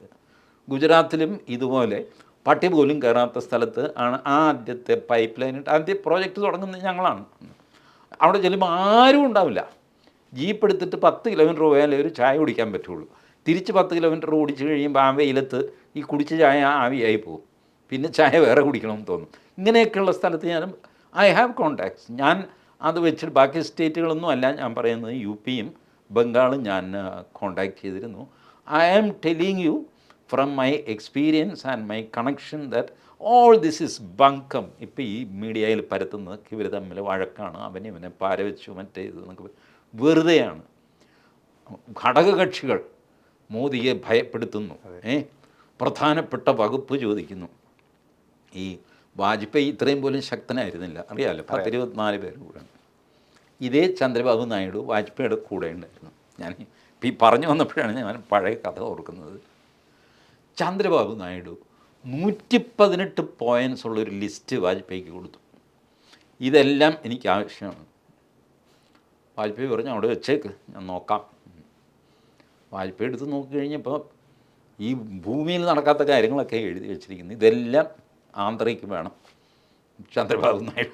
ഗുജറാത്തിലും ഇതുപോലെ പട്ടി പോലും കയറാത്ത സ്ഥലത്ത് ആണ് ആദ്യത്തെ പൈപ്പ് ലൈൻ ആദ്യ പ്രോജക്റ്റ് തുടങ്ങുന്നത് ഞങ്ങളാണ്. അവിടെ ചെല്ലുമ്പോൾ ആരും ഉണ്ടാവില്ല. ജീപ്പ് എടുത്തിട്ട് പത്ത് കിലോമീറ്റർ പോയാലേ ഒരു ചായ കുടിക്കാൻ പറ്റുള്ളൂ. തിരിച്ച് പത്ത് കിലോമീറ്റർ ഓടിച്ച് കഴിയുമ്പോൾ ആ വെയിലത്ത് ഈ കുടിച്ച ചായ ആവിയായി പോകും. പിന്നെ ചായ വേറെ കുടിക്കണമെന്ന് തോന്നും. ഇങ്ങനെയൊക്കെയുള്ള സ്ഥലത്ത് ഞാൻ ഐ ഹാവ് കോണ്ടാക്ട്സ് ഞാൻ അത് വെച്ചിട്ട് ബാക്കി സ്റ്റേറ്റുകളൊന്നും അല്ല ഞാൻ പറയുന്നത്. യു പിയും ബംഗാളും ഞാൻ കോണ്ടാക്ട് ചെയ്തിരുന്നു. I am telling you from my experience and my connection that all this is bunkum ഇപ്പോൾ ഈ മീഡിയയിൽ പരത്തുന്നത് ഇവർ തമ്മിൽ വഴക്കാണ്. അവനെ ഇവനെ പാരവെച്ചു മറ്റേ ഇത് എന്നൊക്കെ പറയും. വെറുതെയാണ്. ഘടകകക്ഷികൾ മോദിയെ ഭയപ്പെടുത്തുന്നു. ഏ? പ്രധാനപ്പെട്ട വകുപ്പ് ചോദിക്കുന്നു. ഈ വാജ്പേയി ഇത്രയും പോലും ശക്തനായിരുന്നില്ല. അറിയാമല്ലോ പത്ത് ഇരുപത്തിനാല് പേര് കൂടെ ഇതേ ചന്ദ്രബാബു നായിഡു വാജ്പേയിയുടെ കൂടെ ഉണ്ടായിരുന്നു. ഞാൻ ഇപ്പം ഈ പറഞ്ഞു വന്നപ്പോഴാണ് ഞാൻ പഴയ കഥ ഓർക്കുന്നത്. ചന്ദ്രബാബു നായിഡു നൂറ്റി പതിനെട്ട് പോയിൻസ് ഉള്ളൊരു ലിസ്റ്റ് വാജ്പേയിക്ക് കൊടുത്തു. ഇതെല്ലാം എനിക്ക് ആവശ്യമാണ്. വാജ്പേയി പറഞ്ഞു അവിടെ വെച്ചേക്ക് ഞാൻ നോക്കാം. വാജ്പേയി എടുത്ത് നോക്കിക്കഴിഞ്ഞപ്പോൾ ഈ ഭൂമിയിൽ നടക്കാത്ത കാര്യങ്ങളൊക്കെ എഴുതി വെച്ചിരിക്കുന്നു. ഇതെല്ലാം ആന്ധ്രയ്ക്ക് വേണം. ചന്ദ്രബാബു നായിഡു.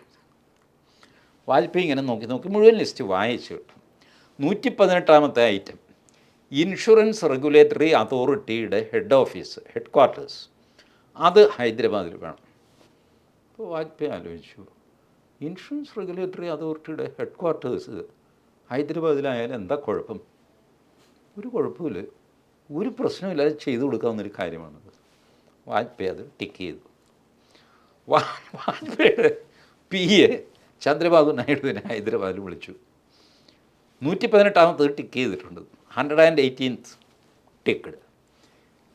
വാജ്പേയി ഇങ്ങനെ നോക്കി നോക്കി മുഴുവൻ ലിസ്റ്റ് വായിച്ചു. നൂറ്റി പതിനെട്ടാമത്തെ ഐറ്റം ഇൻഷുറൻസ് റെഗുലേറ്ററി അതോറിറ്റിയുടെ ഹെഡ് ഓഫീസ് ഹെഡ് ക്വാർട്ടേഴ്സ് അത് ഹൈദരാബാദിൽ വേണം. അപ്പോൾ വാജ്പേയി ആലോചിച്ചു. ഇൻഷുറൻസ് റെഗുലേറ്ററി അതോറിറ്റിയുടെ ഹെഡ് ക്വാർട്ടേഴ്സ് ഹൈദരാബാദിലായാലും എന്താ കുഴപ്പം? ഒരു കുഴപ്പമില്ല ഒരു പ്രശ്നമില്ലാതെ ചെയ്തു കൊടുക്കാവുന്നൊരു കാര്യമാണത്. വാജ്പേയി അത് ടിക്ക് ചെയ്തു. വാജ്പേയിയുടെ പി എ. ചന്ദ്രബാബു നായിഡുവിനെ ഹൈദരാബാദിൽ വിളിച്ചു. നൂറ്റി പതിനെട്ടാമത്തത് ടിക്ക് ചെയ്തിട്ടുണ്ട്. Hundred and eighteenth ticked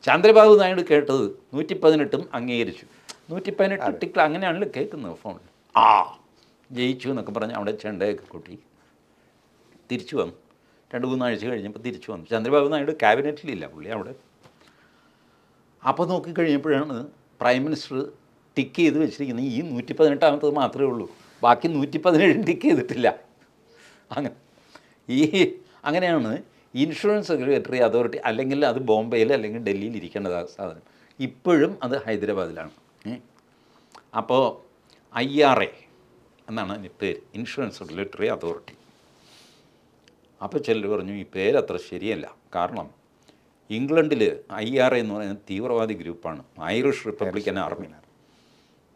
Chandrababu Naidu കേട്ടത് നൂറ്റി പതിനെട്ടും അംഗീകരിച്ചു നൂറ്റി പതിനെട്ട് ടിക്കറ്റ് അങ്ങനെയാണല്ലോ കേൾക്കുന്നത് ഫോണിൽ ആ ജയിച്ചു എന്നൊക്കെ പറഞ്ഞ് അവിടെ ചെണ്ടയൊക്കെ കൂട്ടി. തിരിച്ചു വന്നു. രണ്ട് മൂന്നാഴ്ച കഴിഞ്ഞപ്പോൾ തിരിച്ചു വന്നു. ചന്ദ്രബാബു നായിഡു ക്യാബിനറ്റിലില്ല പുള്ളി അവിടെ. അപ്പോൾ നോക്കിക്കഴിഞ്ഞപ്പോഴാണ് പ്രൈം മിനിസ്റ്റർ ടിക്ക് ചെയ്ത് വെച്ചിരിക്കുന്നത് ഈ നൂറ്റി പതിനെട്ടാമത്തത് മാത്രമേ ഉള്ളൂ. ബാക്കി നൂറ്റി പതിനേഴും ടിക്ക് ചെയ്തിട്ടില്ല. അങ്ങനെ ഈ അങ്ങനെയാണ് ഇൻഷുറൻസ് സെക്രട്ടറി അതോറിറ്റി അല്ലെങ്കിൽ അത് ബോംബെയിൽ അല്ലെങ്കിൽ ഡൽഹിയിൽ ഇരിക്കേണ്ടത് സാധനം. ഇപ്പോഴും അത് ഹൈദരാബാദിലാണ്. അപ്പോൾ ഐ ആർ എ എന്നാണ് അതിന്റെ പേര്. Insurance regulatory authority. അപ്പോൾ ചിലർ പറഞ്ഞു ഈ പേര് അത്ര ശരിയല്ല. കാരണം ഇംഗ്ലണ്ടിൽ ഐ ആർ എന്ന് പറയുന്ന തീവ്രവാദി ഗ്രൂപ്പാണ്. Irish republican army.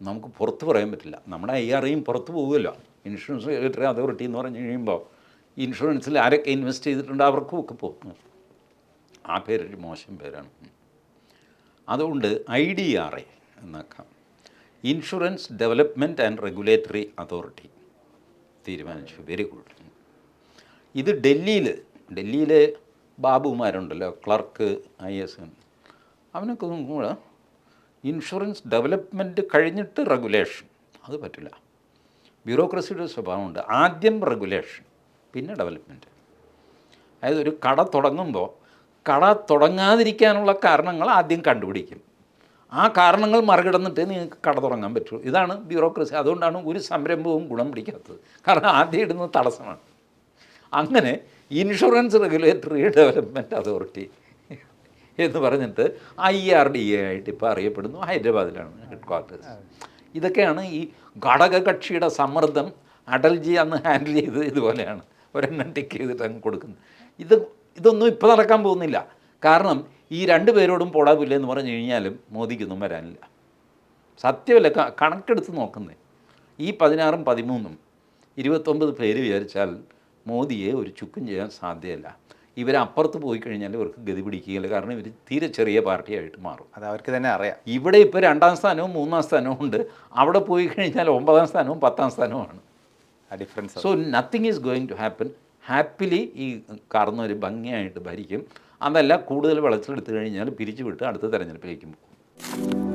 നമുക്ക് പുറത്ത് പറയാൻ പറ്റില്ല. നമ്മുടെ ഐ ആർ ഐയും പുറത്ത് പോകുമല്ലോ ഇൻഷുറൻസ് റെഗുലേറ്ററി അതോറിറ്റി എന്ന് പറഞ്ഞു കഴിയുമ്പോൾ ഇൻഷുറൻസിൽ ആരൊക്കെ ഇൻവെസ്റ്റ് ചെയ്തിട്ടുണ്ട് അവർക്കും ഒക്കെ പോകും. ആ പേരൊരു മോശം പേരാണ്. അതുകൊണ്ട് I D R A എന്നാക്കാം. Insurance development and regulatory authority തീരുമാനിച്ചു. Very good. ഇത് ഡൽഹിയിൽ ഡൽഹിയിലെ ബാബുമാരുണ്ടല്ലോ ക്ലർക്ക് ഐ എസ് അവനൊക്കെ കൂടെ ഇൻഷുറൻസ് ഡെവലപ്മെന്റ് കഴിഞ്ഞിട്ട് റെഗുലേഷൻ. അത് പറ്റില്ല. ബ്യൂറോക്രസിയുടെ സ്വഭാവമുണ്ട്. ആദ്യം റെഗുലേഷൻ പിന്നെ ഡെവലപ്മെന്റ്. അതായത് ഒരു കട തുടങ്ങുമ്പോൾ കട തുടങ്ങാതിരിക്കാനുള്ള കാരണങ്ങൾ ആദ്യം കണ്ടുപിടിക്കും. ആ കാരണങ്ങൾ മറികടന്നിട്ട് നിങ്ങൾക്ക് കട തുടങ്ങാൻ പറ്റുള്ളൂ ഇതാണ് ബ്യൂറോക്രസി. അതുകൊണ്ടാണ് ഒരു സംരംഭവും ഗുണം പിടിക്കാത്തത്. കാരണം ആദ്യം ഇടുന്നത് തടസ്സമാണ്. അങ്ങനെ ഇൻഷുറൻസ് റെഗുലേറ്ററി ഡെവലപ്മെന്റ് അതോറിറ്റി എന്ന് പറഞ്ഞിട്ട് ഐ ആർ ഡി എ ആയിട്ട് ഇപ്പോൾ അറിയപ്പെടുന്നു. ഹൈദരാബാദിലാണ് ഹെഡ് ക്വാർട്ടേഴ്സ്. ഇതൊക്കെയാണ് ഈ ഘടകകക്ഷിയുടെ സമ്മർദ്ദം അടൽജി അന്ന് ഹാൻഡിൽ ചെയ്ത് ഇതുപോലെയാണ്. ഒരെണ്ണം ടിക്ക് ചെയ്തിട്ട് അങ്ങ് കൊടുക്കുന്നത്. ഇത് ഇതൊന്നും ഇപ്പോൾ നടക്കാൻ പോകുന്നില്ല. കാരണം ഈ രണ്ട് പേരോടും പോടാവില്ല എന്ന് പറഞ്ഞു കഴിഞ്ഞാലും മോദിക്കൊന്നും വരാനില്ല. സത്യമല്ല കണക്കെടുത്ത് നോക്കുന്നേ. ഈ പതിനാറും പതിമൂന്നും ഇരുപത്തൊമ്പത് പേര് വിചാരിച്ചാൽ മോദിയെ ഒരു ചുക്കും ചെയ്യാൻ സാധ്യമല്ല ഇവരപ്പുറത്ത് പോയി കഴിഞ്ഞാൽ ഇവർക്ക് ഗതി പിടിക്കുകയില്ല. കാരണം ഇവർ തീരെ ചെറിയ പാർട്ടിയായിട്ട് മാറും. അത് അവർക്ക് തന്നെ അറിയാം. ഇവിടെ ഇപ്പോൾ രണ്ടാം സ്ഥാനവും മൂന്നാം സ്ഥാനവും ഉണ്ട്. അവിടെ പോയി കഴിഞ്ഞാൽ ഒമ്പതാം സ്ഥാനവും പത്താം സ്ഥാനവുമാണ്. ആ difference so nothing is going to happen happily ഈ കാർന്നവർ ഭംഗിയായിട്ട് ഭരിക്കും. അതല്ല കൂടുതൽ വിളച്ചിലെടുത്തു കഴിഞ്ഞാൽ പിരിച്ചുവിട്ട് അടുത്ത തെരഞ്ഞെടുപ്പിലേക്ക് പോകും.